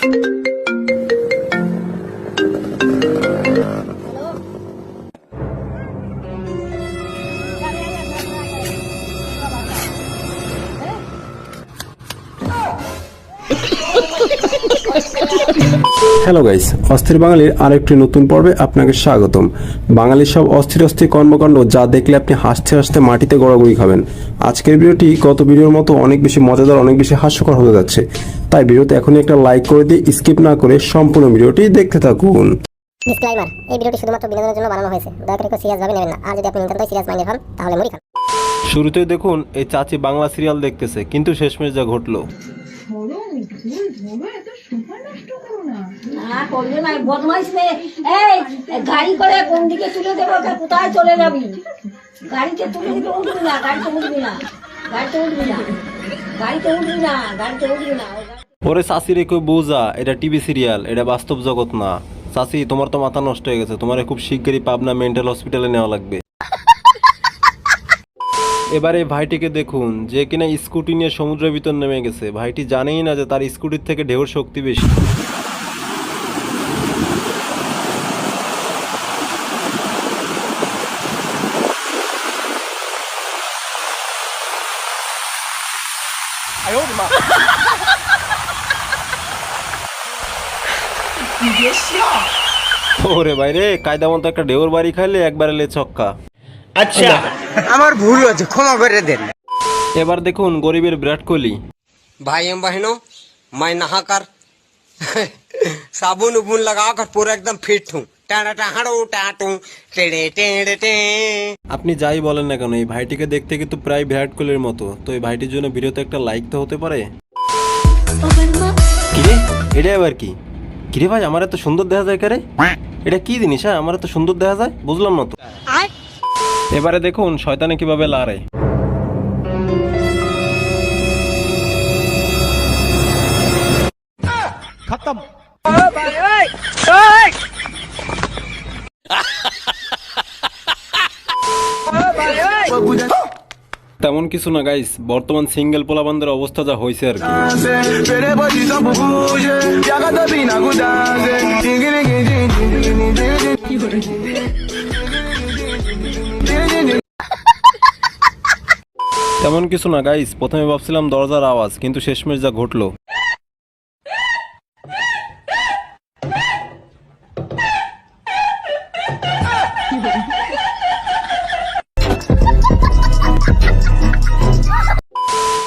hello，下面的男孩可以过来吗？哎，哦，哈哈哈哈哈哈！হ্যালো guys অস্থির বাঙালির আরেকটি নতুন পর্বে আপনাকে স্বাগতম। বাঙালির সব অস্থির অস্থির কর্মকাণ্ড যা দেখলে আপনি হাসতে হাসতে মাটিতে গড়াগড়ি খাবেন। আজকের ভিডিওটি গত ভিডিওর মতো অনেক বেশি মজাদার অনেক বেশি হাস্যকর হতে যাচ্ছে। তাই ভিডিওতে এখনই একটা লাইক করে দিয়ে স্কিপ না করে সম্পূর্ণ ভিডিওটি দেখতে থাকুন। ডিসক্লাইমার এই ভিডিওটি শুধুমাত্র বিনোদনের জন্য বানানো হয়েছে। দয়া করে সিরিয়াস ভাবে নেবেন না। আর যদি আপনি নিতান্তই সিরিয়াস মাইন্ডেড হন তাহলে মুড়ি খান। শুরুতেই দেখুন এই চাচি বাংলা সিরিয়াল দেখতেছে কিন্তু শেষমেশ যা ঘটলো। ধরো ভুল ধরো এত সময় নষ্ট করো না। না করবে না বদমাইশ মেয়ে। এই গাড়ি করে কোন দিকে তুলে দেবো কোথায় চলে যাবি? গাড়িতে তুলে দিকে উঠবি না গাড়িতে উঠবি না গাড়িতে উঠবি না গাড়িতে উঠবি না গাড়িতে উঠবি না ওরে বোঝা এটা টিভি সিরিয়াল এটা বাস্তব জগৎ না। চাচি তোমার তো মাথা নষ্ট হয়ে গেছে তোমার খুব শিগগিরই পাবনা মেন্টাল হসপিটালে নেওয়া লাগবে। এবারে ভাইটিকে দেখুন যে কিনা স্কুটি নিয়ে সমুদ্রের ভিতর নেমে গেছে। ভাইটি জানেই না যে তার স্কুটির থেকে ঢেউর শক্তি বেশি। ওরে বাইরে কায়দা মতো একটা ঢেউর বাড়ি খাইলে একবারে লে ছক্কা। আমার ভুল হয়েছে ক্ষমা করে দেন এবার দেখুন গরিবের বিরাট কোহলি भाई एवं बहनों मैं नहाकर साबुन उबुन लगाकर पूरा एकदम फिट हूँ टाटा टाड़ू टाटू टेड़े टेड़े टे আপনি যাই বলেন না কেন এই ভাইটিকে দেখতে কিন্তু প্রায় বিরাট কোহলির মতো তো এই ভাইটির জন্য ভিডিওতে একটা লাইক তো হতে পারে কিরে এটা আবার কি কিরে ভাই আমার এত সুন্দর দেখা যায় কারে এটা কি জিনিস হ্যাঁ আমার এত সুন্দর দেখা যায় বুঝলাম না তো এবারে দেখুন শয়তানে কীভাবে লাড়ে তেমন কিছু না গাইস বর্তমান সিঙ্গেল পোলাবানদের অবস্থা যা হয়েছে আর কি। তেমন কিছু না গাইস প্রথমে ভাবছিলাম দরজার আওয়াজ, কিন্তু শেষমেশ যা ঘটলো।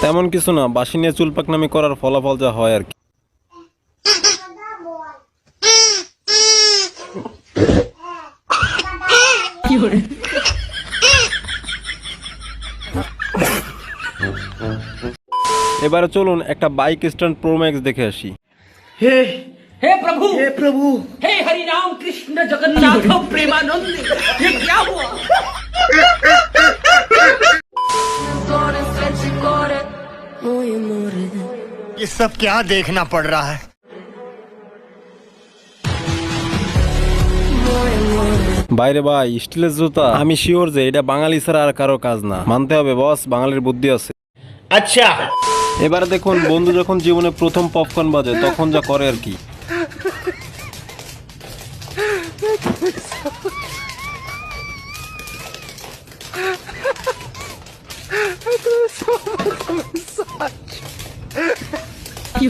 তেমন কিছু না বাসি নিয়ে চুলপাক নামে করার ফলাফল যা হয় আর কি। এবারে চলুন একটা বাইক স্ট্যান্ড প্রোম্যাক্স দেখে আসি हे प्रभु हे प्रभु हे हरि राम कृष्ण जगन्नाथ प्रेमानंद ये क्या हुआ ये सब क्या देखना पड़ रहा है বাইরে ভাই স্টিলের জুতা আমি শিওর যে এটা বাঙালি ছাড়া আর কারো কাজ না মানতে হবে বস বাঙালির বুদ্ধি আছে আচ্ছা। এবারে দেখুন বন্ধু যখন জীবনে প্রথম পপকর্ন বাজে তখন যা করে আর কি। কি